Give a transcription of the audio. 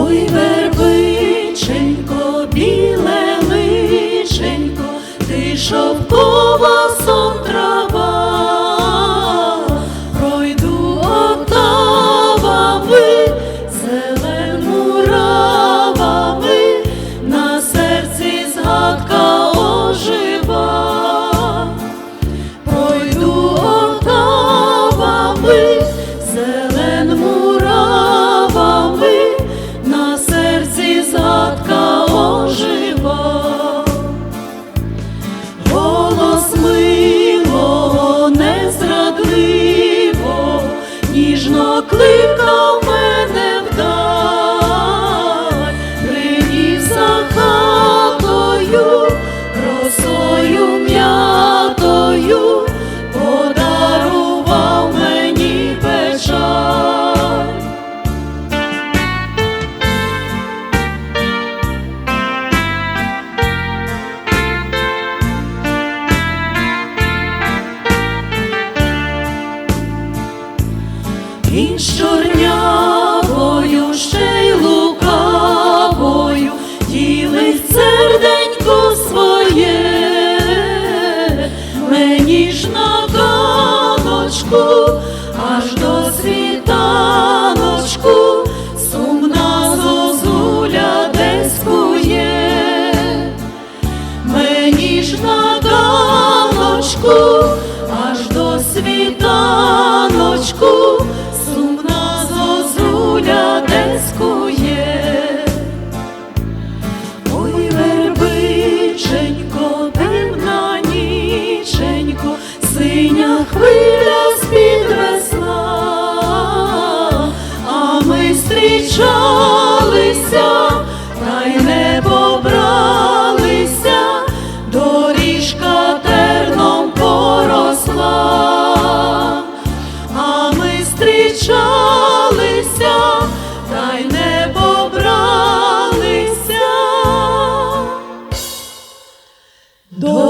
Oy ver. покликав. Він чорнявою ще й лукавою ділить серденько своє мені ж на. Dois.